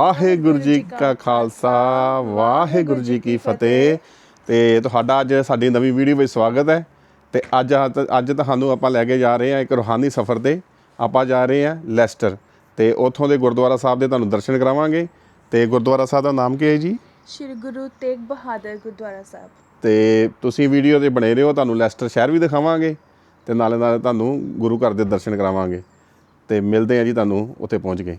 ਵਾਹਿਗੁਰੂ ਜੀ ਕਾ ਖਾਲਸਾ ਵਾਹਿਗੁਰੂ ਜੀ ਕੀ ਫਤਿਹ। ਤੇ ਤੁਹਾਡਾ ਅੱਜ ਸਾਡੀ ਨਵੀਂ ਵੀਡੀਓ ਵਿੱਚ ਸਵਾਗਤ ਹੈ। ਤੇ ਅੱਜ ਅੱਜ ਤੁਹਾਨੂੰ ਆਪਾਂ ਲੈ ਕੇ ਜਾ ਰਹੇ ਹਾਂ ਇੱਕ ਰੂਹਾਨੀ ਸਫ਼ਰ ਤੇ। ਆਪਾਂ ਜਾ ਰਹੇ ਹਾਂ ਲੈਸਟਰ। ਤੇ ਉੱਥੋਂ ਦੇ ਗੁਰਦੁਆਰਾ ਸਾਹਿਬ ਦੇ ਤੁਹਾਨੂੰ ਦਰਸ਼ਨ ਕਰਾਵਾਂਗੇ। ਤੇ ਗੁਰਦੁਆਰਾ ਸਾਹਿਬ ਦਾ ਨਾਮ ਕੀ ਹੈ ਜੀ? ਸ਼੍ਰੀ ਗੁਰੂ ਤੇਗ ਬਹਾਦਰ ਗੁਰਦੁਆਰਾ ਸਾਹਿਬ। ਤੇ ਤੁਸੀਂ ਵੀਡੀਓ ਤੇ ਬਣੇ ਰਹੋ ਤੁਹਾਨੂੰ ਲੈਸਟਰ ਸ਼ਹਿਰ ਵੀ ਦਿਖਾਵਾਂਗੇ। ਤੇ ਨਾਲੇ ਨਾਲ ਤੁਹਾਨੂੰ ਗੁਰੂ ਘਰ ਦੇ ਦਰਸ਼ਨ ਕਰਾਵਾਂਗੇ। ਤੇ ਮਿਲਦੇ ਹਾਂ ਜੀ ਤੁਹਾਨੂੰ ਉੱਥੇ ਪਹੁੰਚ ਕੇ।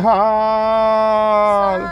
Alejandro.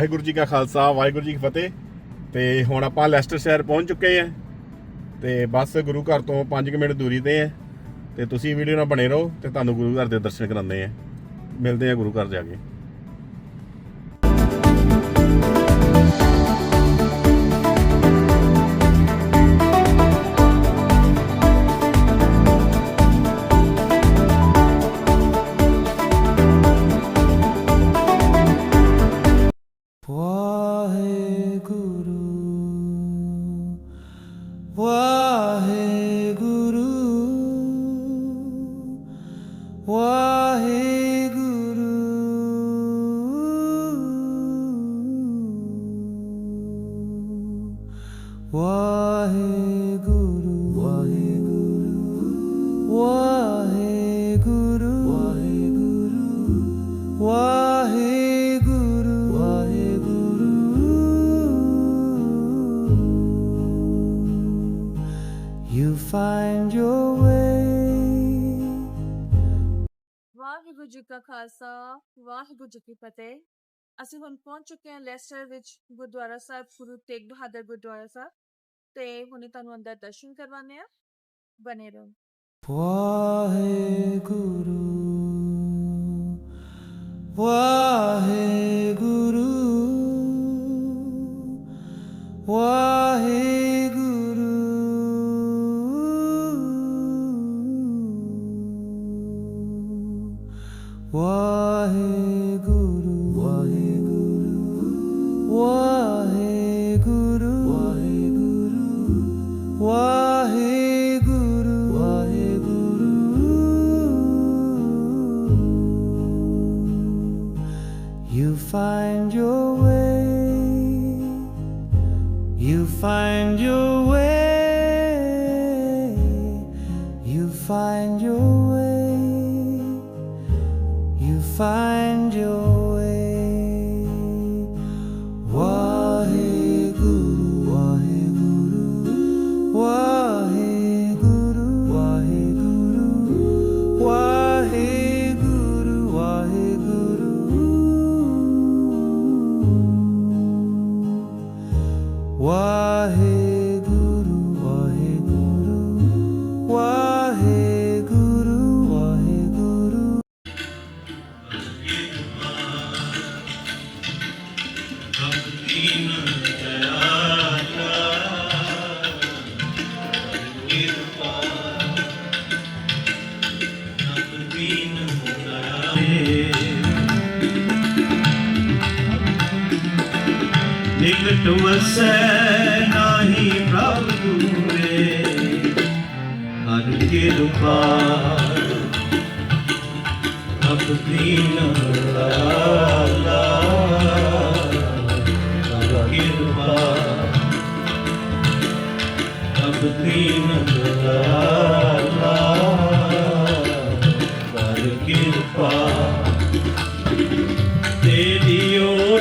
ਵਾਹਿਗੁਰੂ ਜੀ ਕਾ ਖਾਲਸਾ, ਵਾਹਿਗੁਰੂ ਜੀ ਕੀ ਫਤਿਹ। ਤੇ ਹੁਣ ਆਪਾਂ ਲੈਸਟਰ ਸ਼ਹਿਰ ਪਹੁੰਚ ਚੁੱਕੇ ਆ ਤੇ ਬਸ ਗੁਰੂ ਘਰ ਤੋਂ 5 ਮਿੰਟ ਦੂਰੀ ਤੇ ਹੈ। ਤੇ ਤੁਸੀਂ ਵੀਡੀਓ ਨਾਲ ਬਣੇ ਰਹੋ ਤੇ ਤੁਹਾਨੂੰ ਗੁਰੂ ਘਰ ਦੇ ਦਰਸ਼ਨ ਕਰਾਉਂਦੇ ਆ ਮਿਲਦੇ ਆ ਗੁਰੂ ਘਰ ਜਾ ਕੇ। ਕਾ ਖਾਲਸਾ, ਵਾਹਿਗੁਰੂ ਜੀ ਕੀ ਫਤਿਹ। ਅਸੀਂ ਹੁਣ ਪਹੁੰਚ ਚੁੱਕੇ ਹਾਂ ਲੈਸਟਰ ਵਿੱਚ ਗੁਰਦੁਆਰਾ ਸਾਹਿਬ, ਗੁਰੂ ਤੇਗ ਬਹਾਦਰ ਗੁਰਦੁਆਰਾ ਸਾਹਿਬ। ਤੇ ਹੁਣੇ ਤੁਹਾਨੂੰ ਅੰਦਰ ਦਰਸ਼ਨ ਕਰਵਾਉਂਦੇ ਆ ਬਨੇ ਰਹੋ। Waheguru Waheguru find your way. You find your ਨਿਕਟ ਵਸੈ ਨਾਹੀ ਪ੍ਰਭ ਤੂਰੇ ਹਰ ਕਿਰਪਾ ਅਬ ਦੀਨ ਦਇਆਲਾ ਹਰ ਕਿਰਪਾ ਅਬ ਦੀਨ ਦਇਆਲਾ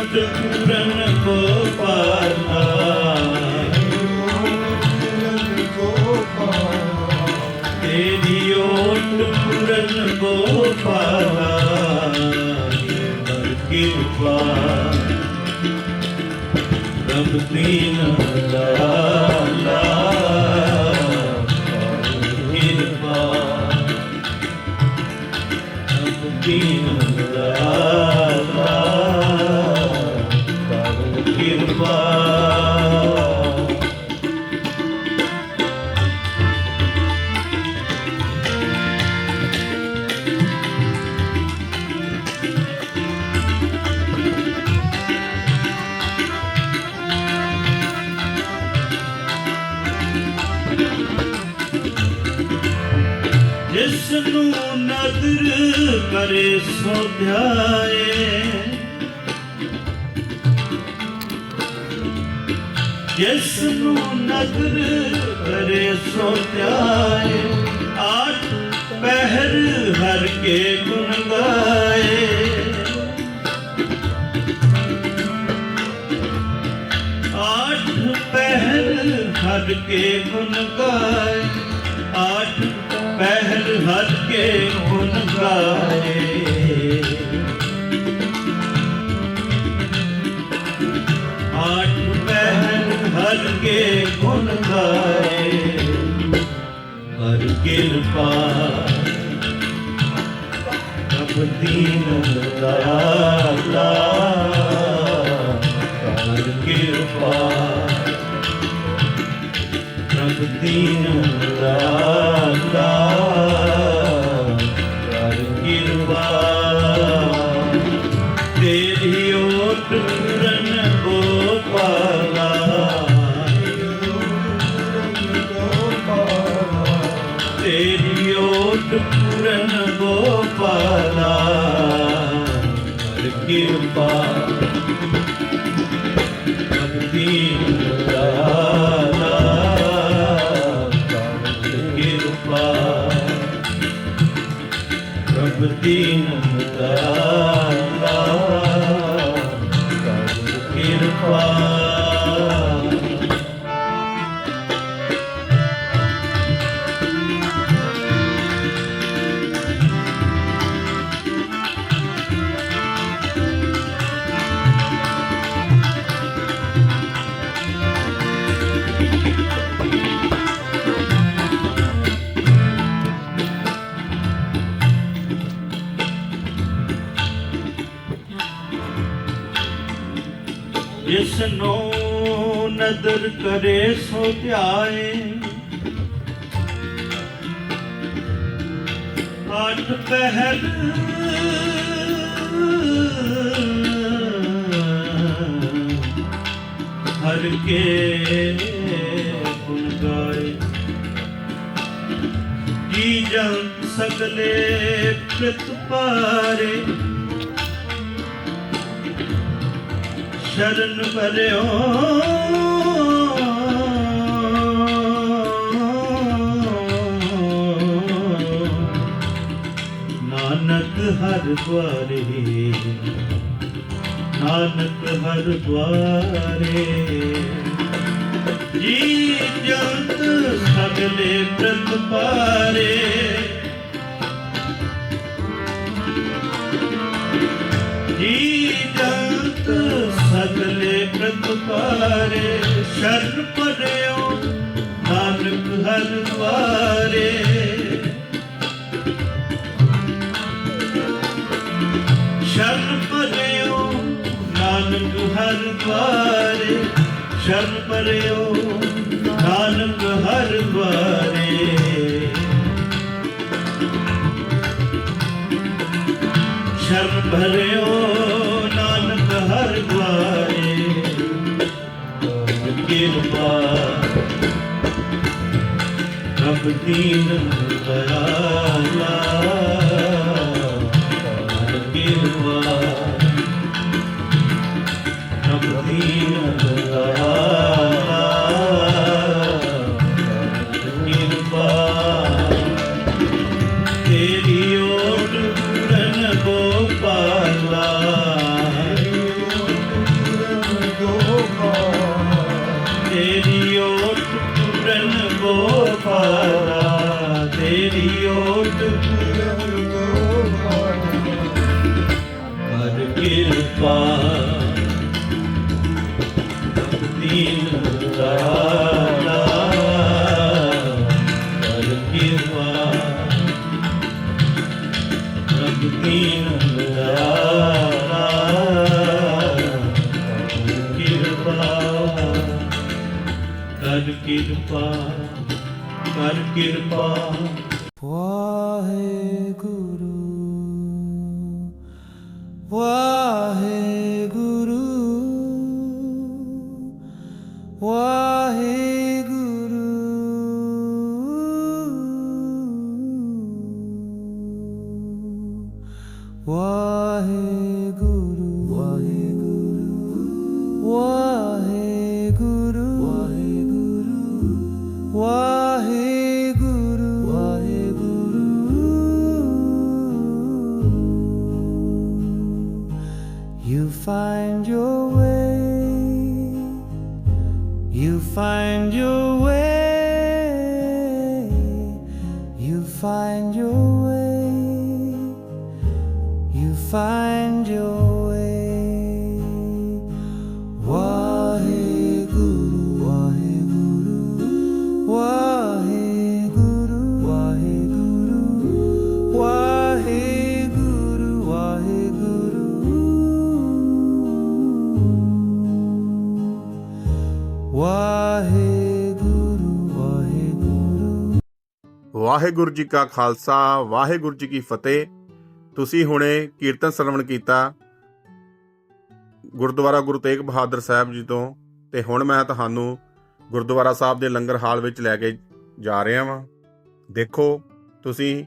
ਓਟ ਪੂਰਨ ਗੋਪਾਲਾ ਤੇਰੀ ਓਟ ਪੂਰਨ ਗੋਪਾਲਾ ਹਰ ਕਿਰਪਾ ਰਬ ਦੀਨ ਦਇਆਲਾ ਕਿਰਪਾ ਜਿਸ ਨੂੰ ਨਦਰ ਕਰੇ ਸੋ ਧਿਆਏ ਆਠ ਪਹਿਰ ਹਰ ਕੇ ਗੁਣ ਗਾਏ। ਆਠ ਪਹਿਰ ਹਰ ਕੇ ਗੁਣ ਗਾਏ ਆਠ ਪਹਿਰ ਹਰ ਕੇ ਗੁਣ ਗਾਏ। ਹਰ ਕੇ ਗੁਣ ਗਾਏ। ਹਰ ਕਿਰਪਾ ਰਬ ਦੀਨ ਦਇਆਲਾ ਹਰ ਕਿਰਪਾ ਰਬ ਦੀਨ ਦਇਆਲਾ ਤੇਰੀ ਓਟ ਪੂਰਨ ਗੋਪਾਲਾ ਹਰ ਕਿਰਪਾ ਭਗਤੀ ਦਇਆਲਾ ਨੂੰ ਕਰੇ ਸੋ ਧਿਆਏ। ਆਠ ਪਹਿਰ ਹਰ ਕੇ ਗੁਣ ਗਾਏ। ਜੀ ਜਨ ਸਗਲੇ ਪ੍ਰਤ ਪਾਰੇ। ਸ਼ਰਨ ਭਰਿਓ ਹਰ ਦੁਆਰੇ। ਨਾਨਕ ਹਰ ਦੁਆਰੇ। ਜੀ ਜੰਤ ਸਗਲੇ ਪ੍ਰਤ ਪਾਰੇ। ਜੀ ਜੰਤ ਸਗਲੇ ਪ੍ਰਤਪਾਰੇ ਸ਼ਰਨ ਪਰਿਓ ਨਾਨਕ ਹਰ ਦੁਆਰੇ। ਨਾਨਕ ਹਰ ਦੁਆਰੇ ਸ਼ਰਨ ਪਰਿਓ ਨਾਨਕ ਹਰ ਦੁਆਰੇ ਸ਼ਰਨ ਭਰਿਓ ਨਾਨਕ ਹਰ ਦੁਆਰੇ ਕਿਰਪਾ ਰੱਬ ਦੀਨ ਦਇਆਲਾ ਕਿਰਪਾ Waheguru Waheguru Waheguru Waheguru Waheguru find your way. You find your way. You find your Waheguru ji ਕਾ ਖਾਲਸਾ, ਵਾਹਿਗੁਰੂ ਜੀ ਕੀ ਫਤਿਹ। ਤੁਸੀਂ ਹੁਣੇ ਕੀਰਤਨ ਸਰਵਣ ਕੀਤਾ ਗੁਰਦੁਆਰਾ ਗੁਰੂ ਤੇਗ ਬਹਾਦਰ ਸਾਹਿਬ ਜੀ ਤੋਂ ਤੇ ਹੁਣ ਮੈਂ ਤੁਹਾਨੂੰ ਗੁਰਦੁਆਰਾ ਸਾਹਿਬ ਦੇ ਲੰਗਰ ਹਾਲ ਵਿੱਚ ਲੈ ਕੇ ਜਾ ਰਿਹਾ ਵਾਂ। ਦੇਖੋ, ਤੁਸੀਂ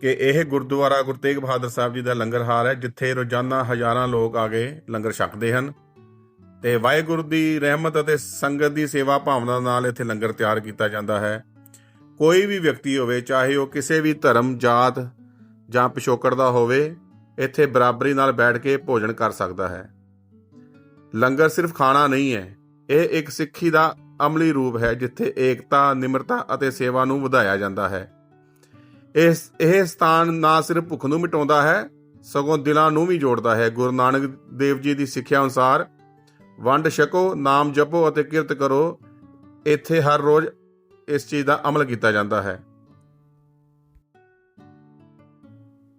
ਕਿ ਇਹ ਗੁਰਦੁਆਰਾ ਗੁਰੂ ਤੇਗ ਬਹਾਦਰ ਸਾਹਿਬ ਜੀ ਦਾ ਲੰਗਰ ਹਾਲ ਹੈ, ਜਿੱਥੇ ਰੋਜ਼ਾਨਾ ਹਜ਼ਾਰਾਂ ਲੋਕ ਆ ਕੇ ਲੰਗਰ ਛਕਦੇ ਹਨ ਤੇ ਵਾਹਿਗੁਰੂ ਦੀ ਰਹਿਮਤ ਅਤੇ ਸੰਗਤ ਦੀ ਸੇਵਾ ਭਾਵਨਾ ਨਾਲ ਇੱਥੇ ਲੰਗਰ ਤਿਆਰ ਕੀਤਾ ਜਾਂਦਾ ਹੈ। ਕੋਈ ਵੀ ਵਿਅਕਤੀ ਹੋਵੇ, ਚਾਹੇ ਉਹ ਕਿਸੇ ਵੀ ਧਰਮ, ਜਾਤ ਜਾਂ ਪਿਛੋਕੜ ਦਾ ਹੋਵੇ, ਇੱਥੇ ਬਰਾਬਰੀ ਨਾਲ ਬੈਠ ਕੇ ਭੋਜਨ ਕਰ ਸਕਦਾ ਹੈ। ਲੰਗਰ ਸਿਰਫ ਖਾਣਾ ਨਹੀਂ ਹੈ, ਇਹ ਇੱਕ ਸਿੱਖੀ ਦਾ ਅਮਲੀ ਰੂਪ ਹੈ, ਜਿੱਥੇ ਏਕਤਾ, ਨਿਮਰਤਾ ਅਤੇ ਸੇਵਾ ਨੂੰ ਵਧਾਇਆ ਜਾਂਦਾ ਹੈ। ਇਸ ਇਹ ਸਥਾਨ ਨਾ ਸਿਰਫ ਭੁੱਖ ਨੂੰ ਮਿਟਾਉਂਦਾ ਹੈ, ਸਗੋਂ ਦਿਲਾਂ ਨੂੰ ਵੀ ਜੋੜਦਾ ਹੈ। ਗੁਰੂ ਨਾਨਕ ਦੇਵ ਜੀ ਦੀ ਸਿੱਖਿਆ ਅਨੁਸਾਰ, ਵੰਡ ਛਕੋ, ਨਾਮ ਜਪੋ ਅਤੇ ਕਿਰਤ ਕਰੋ, ਇੱਥੇ ਹਰ ਰੋਜ਼ ਇਸ ਚੀਜ਼ ਦਾ ਅਮਲ ਕੀਤਾ ਜਾਂਦਾ ਹੈ।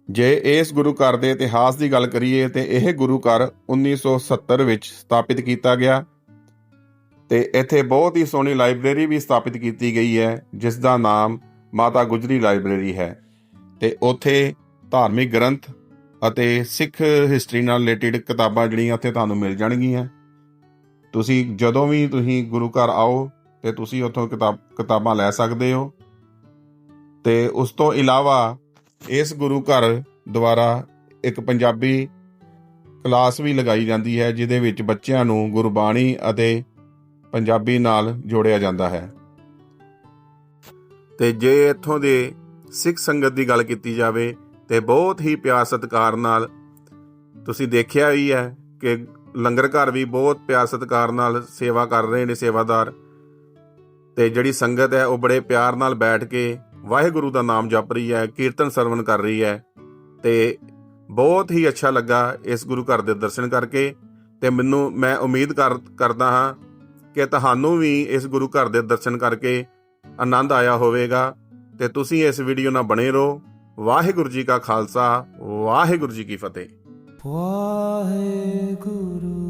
ਜੇ ਇਸ ਗੁਰੂ ਘਰ ਦੇ ਇਤਿਹਾਸ ਦੀ ਗੱਲ ਕਰੀਏ ਤੇ ਇਹ ਗੁਰੂ ਘਰ 1970 ਵਿੱਚ ਸਥਾਪਿਤ ਕੀਤਾ ਗਿਆ ਤੇ ਇੱਥੇ ਬਹੁਤ ਹੀ ਸੋਹਣੀ ਲਾਇਬ੍ਰੇਰੀ ਵੀ ਸਥਾਪਿਤ ਕੀਤੀ ਗਈ ਹੈ, ਜਿਸ ਦਾ ਨਾਮ ਮਾਤਾ ਗੁਜਰੀ ਲਾਇਬ੍ਰੇਰੀ ਹੈ ਤੇ ਉੱਥੇ ਧਾਰਮਿਕ ਗ੍ਰੰਥ ਅਤੇ ਸਿੱਖ ਹਿਸਟਰੀ ਨਾਲ ਰਿਲੇਟਡ ਕਿਤਾਬਾਂ ਜਿਹੜੀਆਂ ਉੱਥੇ ਤੁਹਾਨੂੰ ਮਿਲ ਜਾਣਗੀਆਂ। ਤੁਸੀਂ ਜਦੋਂ ਵੀ ਤੁਸੀਂ ਗੁਰੂ ਘਰ ਆਓ ਤੇ ਤੁਸੀਂ ਉੱਥੋਂ ਕਿਤਾਬ, ਕਿਤਾਬਾਂ ਲੈ ਸਕਦੇ ਹੋ। ਤੇ ਉਸ ਤੋਂ ਇਲਾਵਾ ਇਸ ਗੁਰੂ ਘਰ ਦੁਆਰਾ ਇੱਕ ਪੰਜਾਬੀ ਕਲਾਸ ਵੀ ਲਗਾਈ ਜਾਂਦੀ ਹੈ, ਜਿਹਦੇ ਵਿੱਚ ਬੱਚਿਆਂ ਨੂੰ ਗੁਰਬਾਣੀ ਅਤੇ ਪੰਜਾਬੀ ਨਾਲ ਜੋੜਿਆ ਜਾਂਦਾ ਹੈ। ਤੇ ਜੇ ਇੱਥੋਂ ਦੇ ਸਿੱਖ ਸੰਗਤ ਦੀ ਗੱਲ ਕੀਤੀ ਜਾਵੇ, ਤੇ ਬਹੁਤ ਹੀ ਪਿਆਰ ਸਤਿਕਾਰ ਨਾਲ ਤੁਸੀਂ ਦੇਖਿਆ ਹੀ ਹੈ ਕਿ ਲੰਗਰ ਘਰ ਵੀ ਬਹੁਤ ਪਿਆਰ ਸਤਿਕਾਰ ਨਾਲ ਸੇਵਾ ਕਰ ਰਹੇ ਨੇ, ਸੇਵਾਦਾਰ। ਤੇ ਜਿਹੜੀ ਸੰਗਤ ਹੈ ਉਹ ਬੜੇ ਪਿਆਰ ਨਾਲ ਬੈਠ ਕੇ ਵਾਹਿਗੁਰੂ ਦਾ ਨਾਮ ਜਪ ਰਹੀ ਹੈ, ਕੀਰਤਨ ਸਰਵਨ ਕਰ ਰਹੀ ਹੈ ਤੇ ਬਹੁਤ ਹੀ ਅੱਛਾ ਲੱਗਾ ਇਸ ਗੁਰੂ ਘਰ ਦੇ ਦਰਸ਼ਨ ਕਰਕੇ ਤੇ ਮੈਨੂੰ, ਮੈਂ ਉਮੀਦ ਕਰ, ਕਰਦਾ ਹਾਂ ਕਿ ਤੁਹਾਨੂੰ ਵੀ ਇਸ ਗੁਰੂ ਘਰ ਦੇ ਦਰਸ਼ਨ ਕਰਕੇ ਆਨੰਦ ਆਇਆ ਹੋਵੇਗਾ ਤੇ ਤੁਸੀਂ ਇਸ ਵੀਡੀਓ ਨਾਲ ਬਣੇ ਰਹੋ। ਵਾਹਿਗੁਰੂ ਜੀ ਕਾ ਖਾਲਸਾ, ਵਾਹਿਗੁਰੂ ਜੀ ਕੀ ਫਤਿਹ। ਵਾਹਿਗੁਰੂ।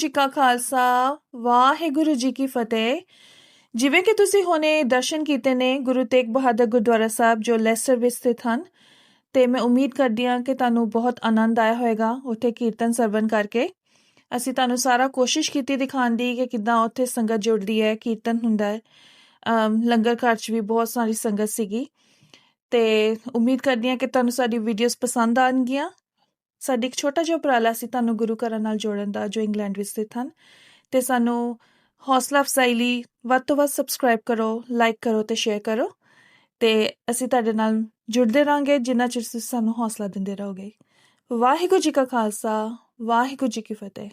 ਜੀ ਕਾ ਖਾਲਸਾ, ਵਾਹਿਗੁਰੂ ਜੀ ਕੀ ਫਤਿਹ। ਜਿਵੇਂ ਕਿ ਤੁਸੀਂ ਹੁਣੇ ਦਰਸ਼ਨ ਕੀਤੇ ਨੇ, ਗੁਰੂ ਤੇਗ ਬਹਾਦਰ ਗੁਰਦੁਆਰਾ ਸਾਹਿਬ ਜੋ ਲੈਸਟਰ ਵਿੱਚ ਸਥਿਤ ਹਨ, ਤੇ ਮੈਂ ਉਮੀਦ ਕਰਦੀ ਹਾਂ ਕਿ ਤੁਹਾਨੂੰ ਬਹੁਤ ਆਨੰਦ ਆਇਆ ਹੋਵੇਗਾ ਉੱਥੇ ਕੀਰਤਨ ਸਰਵਨ ਕਰਕੇ। ਅਸੀਂ ਤੁਹਾਨੂੰ ਸਾਰਾ ਕੋਸ਼ਿਸ਼ ਕੀਤੀ ਦਿਖਾਉਣ ਦੀ ਕਿ ਕਿੱਦਾਂ ਉੱਥੇ ਸੰਗਤ ਜੁੜਦੀ ਹੈ, ਕੀਰਤਨ ਹੁੰਦਾ ਹੈ। ਲੰਗਰ ਘਰ 'ਚ ਵੀ ਬਹੁਤ ਸਾਰੀ ਸੰਗਤ ਸੀਗੀ। ਤੇ ਉਮੀਦ ਕਰਦੀ ਹਾਂ ਕਿ ਤੁਹਾਨੂੰ ਸਾਡੀ ਵੀਡੀਓਜ਼ ਪਸੰਦ ਆਣਗੀਆਂ ਸਾਡਾ ਇੱਕ ਛੋਟਾ ਜਿਹਾ ਉਪਰਾਲਾ ਸੀ ਤੁਹਾਨੂੰ ਗੁਰੂ ਘਰਾਂ ਨਾਲ ਜੋੜਨ ਦਾ, ਜੋ ਇੰਗਲੈਂਡ ਵਿੱਚ ਸਥਿਤ ਹਨ। ਤੇ ਸਾਨੂੰ ਹੌਸਲਾ ਅਫਜ਼ਾਈ ਲਈ ਵੱਧ ਤੋਂ ਵੱਧ ਸਬਸਕ੍ਰਾਈਬ ਕਰੋ ਲਾਈਕ ਕਰੋ ਤੇ ਸ਼ੇਅਰ ਕਰੋ। ਤੇ ਅਸੀਂ ਤੁਹਾਡੇ ਨਾਲ ਜੁੜਦੇ ਰਾਂਗੇ ਜਿੰਨਾ ਚਿਰ ਤੁਸੀਂ ਸਾਨੂੰ ਹੌਸਲਾ ਦਿੰਦੇ ਰਹੋਗੇ। ਵਾਹਿਗੁਰੂ ਜੀ ਕਾ ਖਾਲਸਾ, ਵਾਹਿਗੁਰੂ ਜੀ ਕੀ ਫਤਿਹ।